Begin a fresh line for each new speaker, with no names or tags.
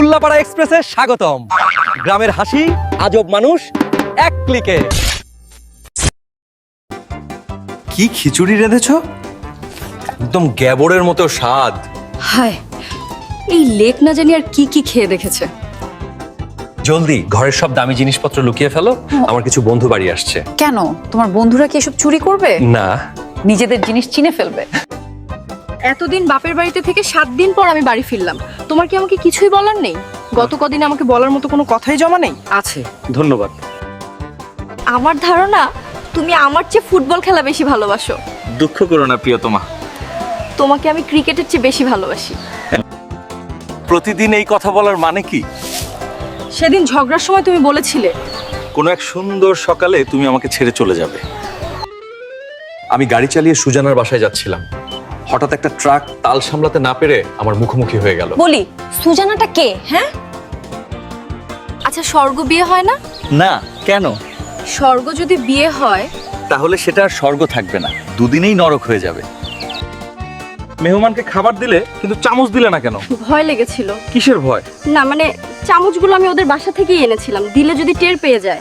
উল্লাপাড়া এক্সপ্রেসে স্বাগতম। গ্রামের হাসি আজব মানুষ এক ক্লিকে।
কি খিচুড়ি রেঁধেছ? একদম গ্যাবরের মতো স্বাদ।
হায় এই লেক না জানি আর কি কি খেয়ে দেখেছে।
জলদি ঘরের সব দামি জিনিসপত্র লুকিয়ে ফেলো। আমার কিছু বন্ধু বাড়ি আসছে।
কেন? তোমার বন্ধুরা কি এসব চুরি করবে?
না।
নিজেদের জিনিস চিনে ফেলবে? এতদিন বাপের বাড়িতে থেকে সাত দিন পর আমি বাড়ি ফিরলাম। তোমার কি আমাকে কিছুই বলার নেই? গত কদিন আমাকে বলার মতো কোনো কথাই জমা নেই?
আছে। ধন্যবাদ।
আমার ধারণা তুমি আমার চেয়ে ফুটবল খেলা বেশি ভালোবাসো।
দুঃখ করো না প্রিয়তমা।
তোমাকে আমি ক্রিকেটের চেয়ে বেশি ভালোবাসি।
প্রতিদিন এই কথা বলার মানে কি?
সেদিন ঝগড়ার সময় তুমি বলেছিলে।
কোনো এক সুন্দর সকালে তুমি আমাকে ছেড়ে চলে যাবে।
আমি গাড়ি চালিয়ে সুজানার বাসায় যাচ্ছিলাম। হঠাৎ একটা ট্রাক তাল সামলাতে না পেরে আমার মুখোমুখি হয়ে গেল।
বলি সুজানাটা কে হ্যাঁ? আচ্ছা স্বর্গ বিয়ে হয় না?
না কেন?
স্বর্গ যদি বিয়ে হয়?
তাহলে সেটা আর স্বর্গ থাকবে না। দুদিনেই নরক হয়ে যাবে। মেহমানকে খাবার দিলে কিন্তু চামচ দিলে না কেন?
ভয় লেগেছিল।
কিসের ভয়?
না মানে চামচগুলো আমি ওদের বাসা থেকেই এনেছিলাম। দিলে যদি টের পেয়ে যায়।